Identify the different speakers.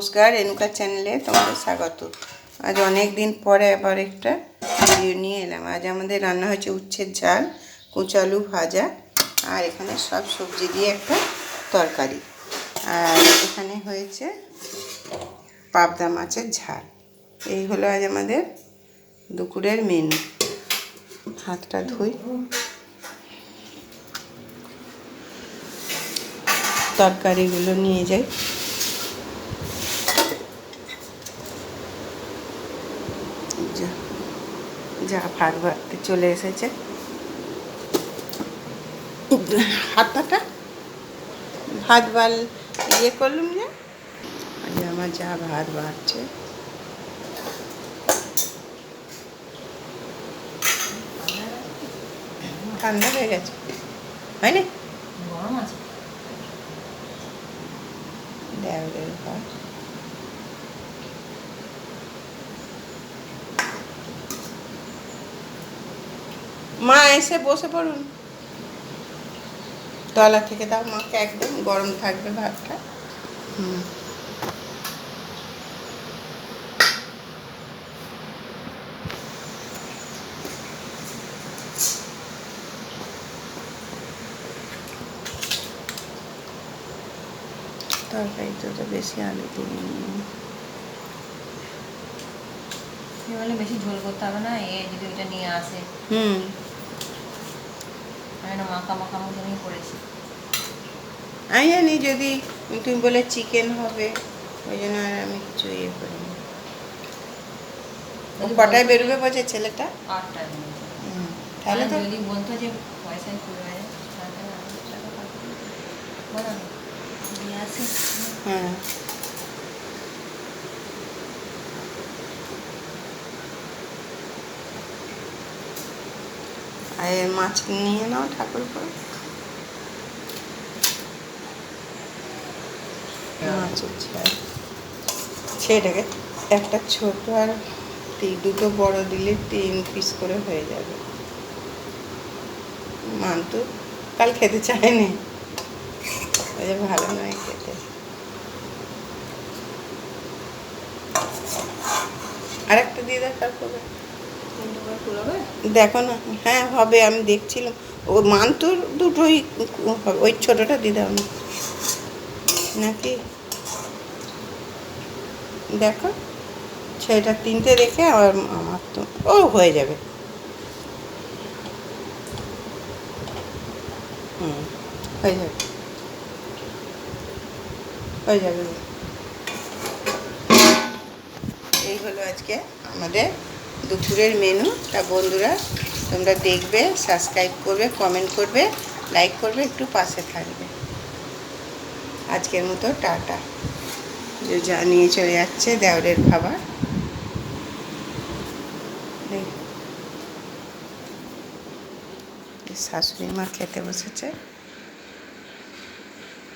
Speaker 1: নমস্কার, রেণুকা চ্যানেলে তোমাদের স্বাগত। আজ অনেক দিন পরে আবার একটা ভিডিও নিয়ে এলাম। আজ আমাদের রান্না হয়েছে উচ্ছের ঝাল কুচালু ভাজা, আর এখানে সব সবজি দিয়ে একটা তরকারি। আর এখানে হয়েছে পাবদা মাছের ঝাল। এই হলো আজ আমাদের দুপুরের মেনু হাতটা ধুই। তরকারিগুলো নিয়ে যাই। যা যা ভাত ভাততে চলে এসেছে। হাতটা ভাত বাল ইয়ে করলুম যে আমার যা ভাত বাড়ছে। ঠান্ডা হয়ে গেছে। হয়নি
Speaker 2: গরম আছে।
Speaker 1: দেওয়ালের মা এসে বসে পড়ুন। তলা থেকে দাও মাকে একদম গরম থাকবে ভাতটা। হুম। তরকারিতে তো বেশি আলু
Speaker 2: বলে বেশি ঝোল করতে হবে না এ যদি ওইটা নিয়ে আসে।
Speaker 1: হুম।
Speaker 2: আমি না মাখা মাখা মতনই করেছি।
Speaker 1: আমি জানি যদি তুমি বলে চিকেন হবে ওই জন্য আর আমি কিছু ইয়ে করিনি। কটায় বেরোবে বলছে ছেলেটা?
Speaker 2: আটটা দিয়েছে
Speaker 1: হুম, তাহলে তো
Speaker 2: যদি বলতো যে পয়সায় করে।
Speaker 1: হ্যাঁ। আর মাছ নিয়ে নাও ঠাকুর করে সেটাকে একটা ছোট আর দুটো বড় দিলে তিন পিস করে হয়ে যাবে। মান তো কাল খেতে চায়নি। ওই যে ভালো নয় খেতে। আর একটা দিয়ে দাও তারপরে? দেখো না। হ্যাঁ হবে, আমি দেখছিলাম। ও মান মান্তুর দুটোই হবে। ওই ছোটোটা দাও না। নাকি? দেখো সেটা তিনটে রেখে আবার আমার তো ও হয়ে যাবে। হুম, হয়ে যাবে। হয়ে যাবে। এই হলো আজকে আমাদের দুপুরের মেনু তা বন্ধুরা, তোমরা দেখবে সাবস্ক্রাইব করবে কমেন্ট করবে লাইক করবে, একটু পাশে থাকবে। আজকের মতো টাটা। যে নিয়ে চলে যাচ্ছে দেওরের খাবার। শাশুড়ি মা খেতে বসেছে।